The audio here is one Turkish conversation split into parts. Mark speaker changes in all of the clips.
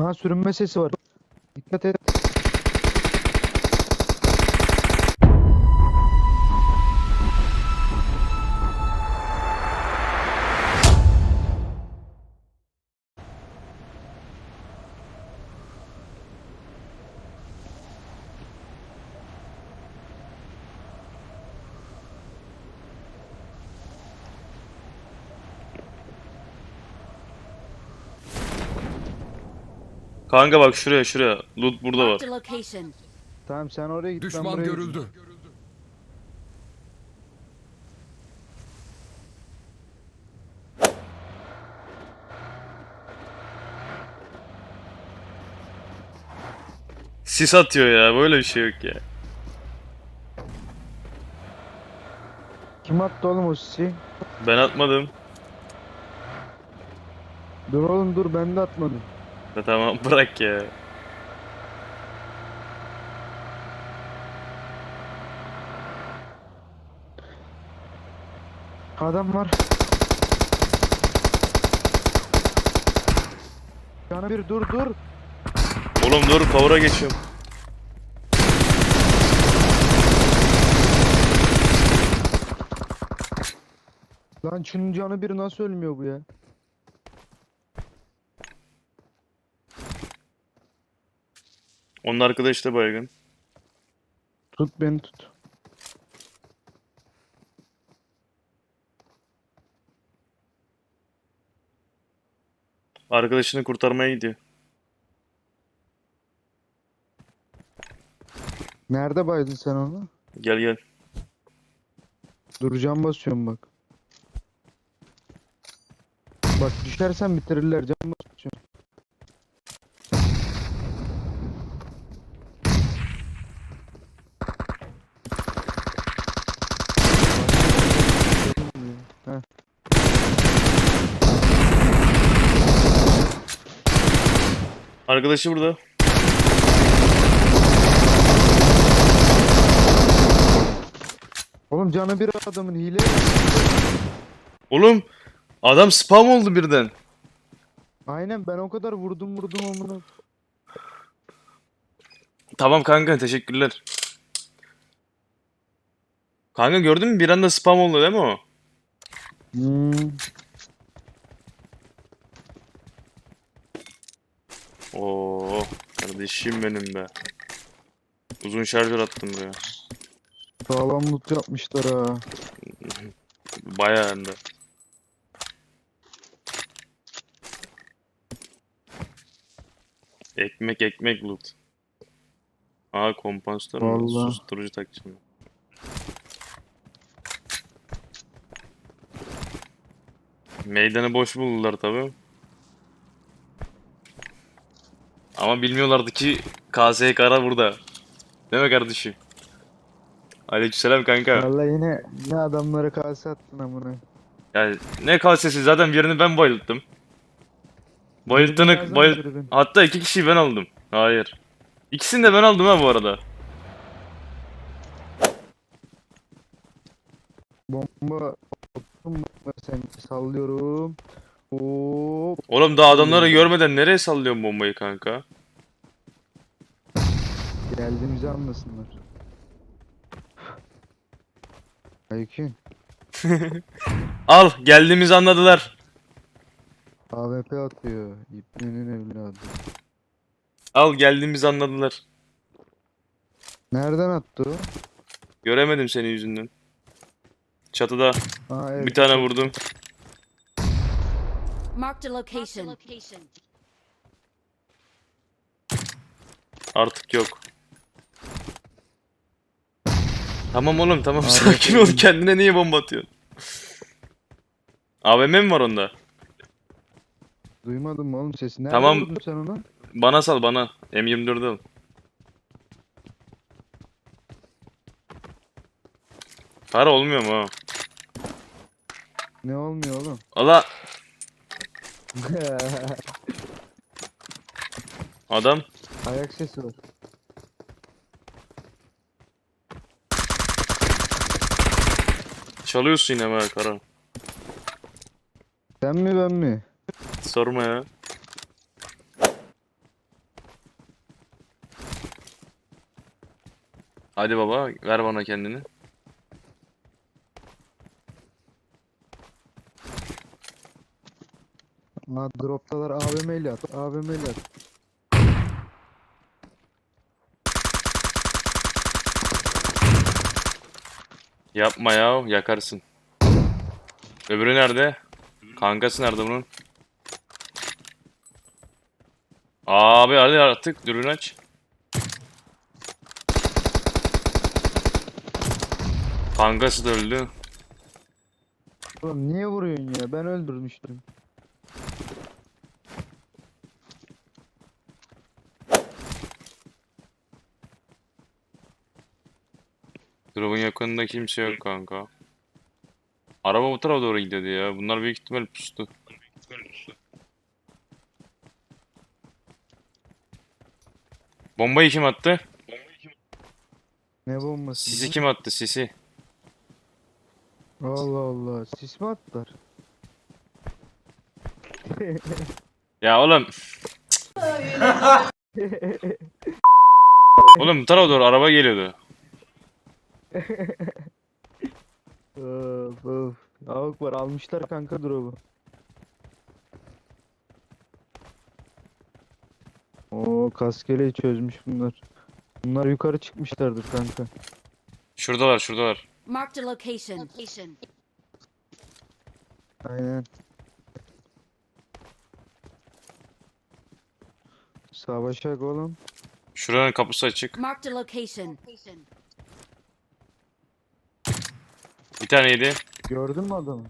Speaker 1: Aha sürünme sesi var. Dikkat et.
Speaker 2: Kanka bak şuraya şuraya. Loot burada var.
Speaker 1: Tamam sen oraya git ben
Speaker 3: Düşman
Speaker 1: buraya
Speaker 3: görüldü.
Speaker 2: Sis atıyor ya. Böyle bir şey yok ya.
Speaker 1: Kim attı oğlum o sisi?
Speaker 2: Ben atmadım.
Speaker 1: Dur oğlum dur ben de atmadım.
Speaker 2: Ya tamam bırak ya.
Speaker 1: Adam var. Canı bir dur dur.
Speaker 2: Oğlum dur cover'a geçiyorum.
Speaker 1: Lan şunun canı bir nasıl ölmüyor bu ya?
Speaker 2: Onun arkadaşı da baygın.
Speaker 1: Tut beni tut.
Speaker 2: Arkadaşını kurtarmaya gidiyor.
Speaker 1: Nerede baydın sen onu?
Speaker 2: Gel gel.
Speaker 1: Dur cam basıyorum bak. Bak düşersen bitirirler cam basıyorum.
Speaker 2: Arkadaşı burada.
Speaker 1: Oğlum canı bir adamın hile.
Speaker 2: Oğlum adam spam oldu birden.
Speaker 1: Aynen ben o kadar vurdum vurdum amına.
Speaker 2: Tamam kanka teşekkürler. Kanka gördün mü bir anda spam oldu değil mi o?
Speaker 1: Hmm.
Speaker 2: Oo kardeşim benim be. Uzun şarjör attım buraya.
Speaker 1: Sağlam loot yapmışlar ha.
Speaker 2: Bayağı hem de. Ekmek ekmek loot. Aa kompansatör mü?
Speaker 1: Vallahi.
Speaker 2: Susturucu takacağım. Meydanı boş buldular tabi. Ama bilmiyorlardı ki KS Kara burada. Değil mi kardeşim? Aleykümselam kanka.
Speaker 1: Vallahi yine ne adamları kase attın amına.
Speaker 2: Yani ne KS'si zaten birini ben bayılttım. Bayılttığını
Speaker 1: Birini
Speaker 2: bayıl... Hatta iki kişiyi ben aldım. Hayır. İkisini de ben aldım ha bu arada.
Speaker 1: Bomba bomba sen sallıyorum. Hop
Speaker 2: Oğlum daha adamları görmeden nereye sallıyorsun bombayı kanka?
Speaker 1: geldiğimizi anlasınlar. Aykin
Speaker 2: Al geldiğimizi anladılar.
Speaker 1: AWP atıyor. İbnenin evladı.
Speaker 2: Al geldiğimizi anladılar.
Speaker 1: Nereden attı o?
Speaker 2: Göremedim senin yüzünden. Çatıda
Speaker 1: Aa, evet.
Speaker 2: bir tane vurdum.
Speaker 4: Marked a location.
Speaker 2: Artık yok. Tamam oğlum tamam
Speaker 1: Abi,
Speaker 2: sakin ol kendine niye bomba atıyorsun? AVM mi var onda?
Speaker 1: Duymadın mı oğlum sesi? Nerede
Speaker 2: Tamam.
Speaker 1: sen onu?
Speaker 2: Bana sal bana. M24'de al. Para olmuyor mu ha?
Speaker 1: Ne olmuyor oğlum?
Speaker 2: Allah Adam
Speaker 1: Ayak sesi var.
Speaker 2: çalıyorsun yine be Karan.
Speaker 1: Sen mi ben mi?
Speaker 2: Sorma ya. Hadi baba ver bana kendini.
Speaker 1: Ha droptalar AVM ile at. AVM ile at.
Speaker 2: Yapma ya yakarsın. Öbürü nerede? Kankası nerede bunun? Abi hadi artık dürbün aç. Kankası da öldü.
Speaker 1: Oğlum niye vuruyorsun ya? Ben öldürmüştüm.
Speaker 2: Drop'un yakınında kimse yok kanka. Araba bu tarafa doğru gidiyordu ya. Bunlar büyük ihtimal pustu. Bombayı kim attı?
Speaker 1: Ne bombası?
Speaker 2: Sisi kim attı? Sisi.
Speaker 1: Allah Allah. Sis mi attılar?
Speaker 2: Ya oğlum. oğlum bu tarafa doğru araba geliyordu.
Speaker 1: Of of. Avuk var almışlar kanka drop'u. Oo kaskeleyi çözmüş bunlar. Bunlar yukarı çıkmışlardır kanka.
Speaker 2: Şuradalar şuradalar.
Speaker 4: Marked a location. Location.
Speaker 1: Aynen. Savaşak oğlum.
Speaker 2: Şuranın kapısı açık.
Speaker 4: Marked a location.
Speaker 2: Bir tane yedi.
Speaker 1: Gördün mü adamı?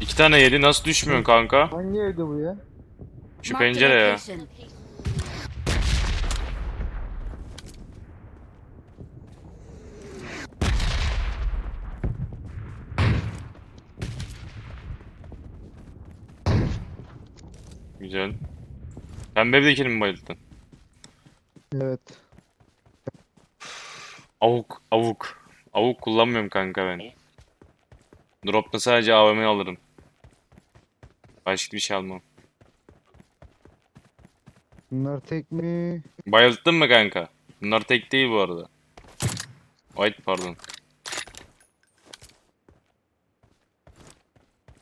Speaker 2: İki tane yedi. Nasıl düşmüyorsun kanka?
Speaker 1: Hangi evde bu ya?
Speaker 2: Şu pencere ya. Güzel. Pembe evdekini mi bayıldın?
Speaker 1: Evet.
Speaker 2: Avuk. Avuk. Avuk kullanmıyorum kanka ben. Drop'ta sadece AVM alırım. Başka bir şey almam.
Speaker 1: Bunlar tek mi?
Speaker 2: Bayılttın mı kanka? Bunlar tek değil bu arada. White pardon.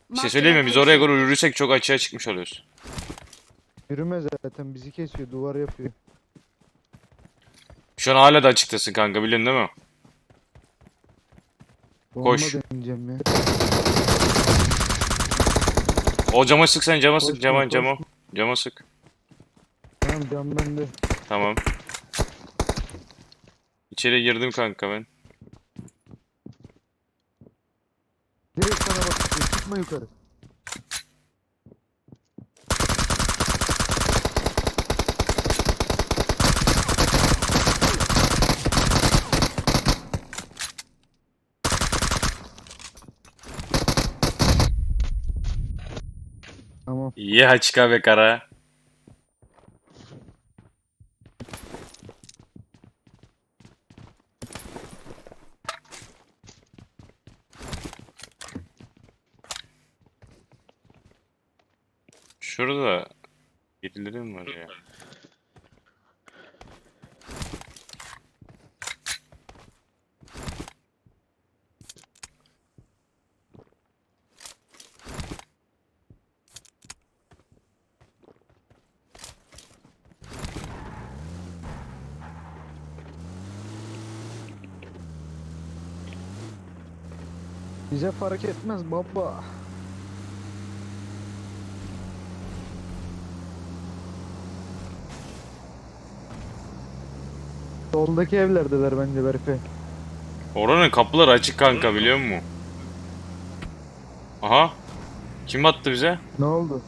Speaker 2: Bir şey söyleyeyim mi? Biz oraya doğru yürürsek çok açığa çıkmış oluyoruz.
Speaker 1: Yürüme zaten bizi kesiyor duvar yapıyor.
Speaker 2: Şu an hala da açıktasın kanka biliyorsun değil mi?
Speaker 1: Bomba
Speaker 2: Koş.
Speaker 1: deneyeceğim ya.
Speaker 2: O cama sık sen cama sık
Speaker 1: Koş,
Speaker 2: cama
Speaker 1: koş,
Speaker 2: cama. Cama sık.
Speaker 1: Tamam cam bende.
Speaker 2: Tamam. İçeri girdim kanka ben.
Speaker 1: Direkt sana bak. Çıkma yukarı.
Speaker 2: İyi haçka be kara. Şurada birileri mi var ya?
Speaker 1: Bize fark etmez baba. Soldaki evlerdeler bence Berkay.
Speaker 2: Oranın kapıları açık kanka biliyor musun? Aha. Kim attı bize?
Speaker 1: Ne oldu?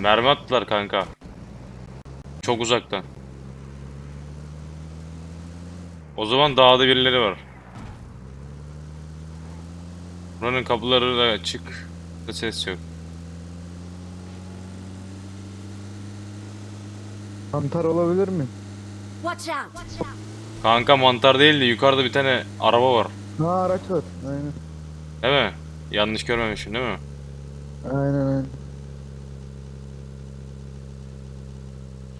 Speaker 2: Mermi attılar kanka. Çok uzaktan. O zaman dağda birileri var. Buranın kapıları da açık. Da ses yok.
Speaker 1: Mantar olabilir mi?
Speaker 4: Watch out.
Speaker 2: Kanka mantar değil de yukarıda bir tane araba var.
Speaker 1: Ha araç var. Aynen.
Speaker 2: Değil mi? Yanlış görmemişim değil mi?
Speaker 1: Aynen aynen.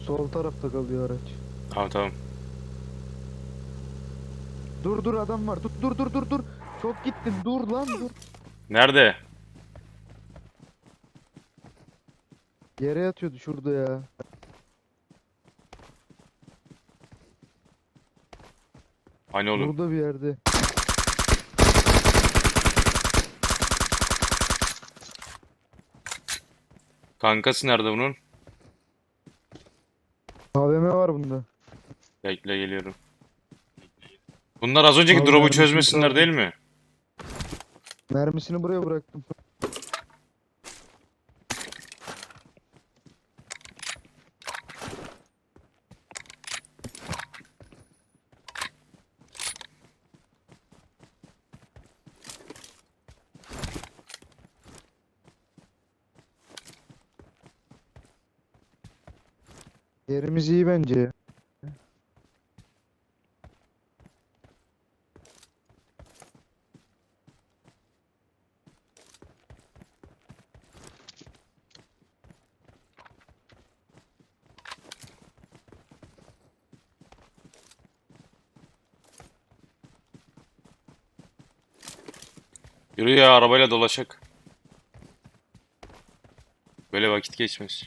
Speaker 1: Sol tarafta kalıyor araç.
Speaker 2: Tamam tamam.
Speaker 1: Dur dur adam var. Dur dur dur dur dur. Çok gittin. Dur lan dur.
Speaker 2: Nerede?
Speaker 1: Yere yatıyordu şurada ya.
Speaker 2: Hani oğlum?
Speaker 1: Burada bir yerde.
Speaker 2: Kankası nerede bunun?
Speaker 1: AVM var bunda.
Speaker 2: Bekle geliyorum. Bunlar az önceki
Speaker 1: Al
Speaker 2: drop'u çözmesinler değil mi?
Speaker 1: Mermisini buraya bıraktım. Yerimiz iyi bence.
Speaker 2: Yürü ya arabayla dolaşak. Böyle vakit geçmez.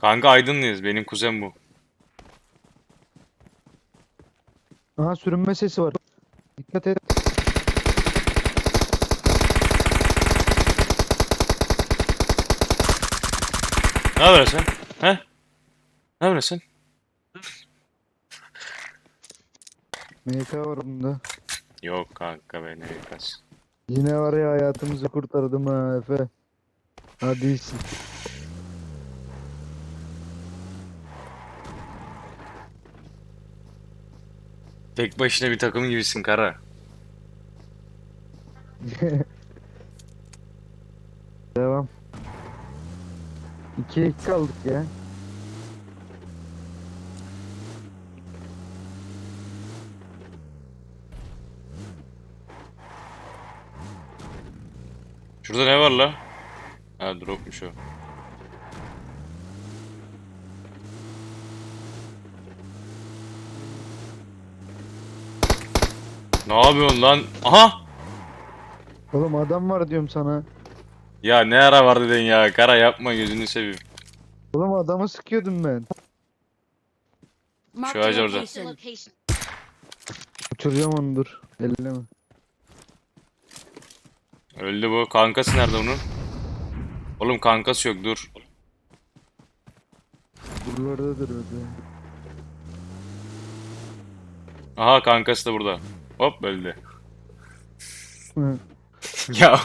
Speaker 2: Kanka Aydınlıyız. Benim kuzen bu.
Speaker 1: Aha sürünme sesi var. Dikkat et.
Speaker 2: Ne yapıyorsun sen? He? Ne sen?
Speaker 1: MK var bunda.
Speaker 2: Yok kanka be ne yapıyorsun?
Speaker 1: Yine var ya hayatımızı kurtardım ha Efe. Hadi iyisin.
Speaker 2: Tek başına bir takım gibisin kara.
Speaker 1: Devam. 2'ye 2 kaldık ya.
Speaker 2: Şurada ne var la? Ha dropmuş o. Ne yapıyorsun lan? Aha!
Speaker 1: Oğlum adam var diyorum sana.
Speaker 2: Ya ne ara var dedin ya? Kara yapma gözünü seveyim.
Speaker 1: Oğlum adamı sıkıyordum ben.
Speaker 4: Marked
Speaker 2: ağacı
Speaker 4: a
Speaker 2: orada.
Speaker 1: Uçuracağım onu dur. Elleme.
Speaker 2: Öldü bu. Kankası nerede bunun? Oğlum kankası yok dur.
Speaker 1: Buralardadır öyle.
Speaker 2: Aha kankası da burada. Hop öldü. Ya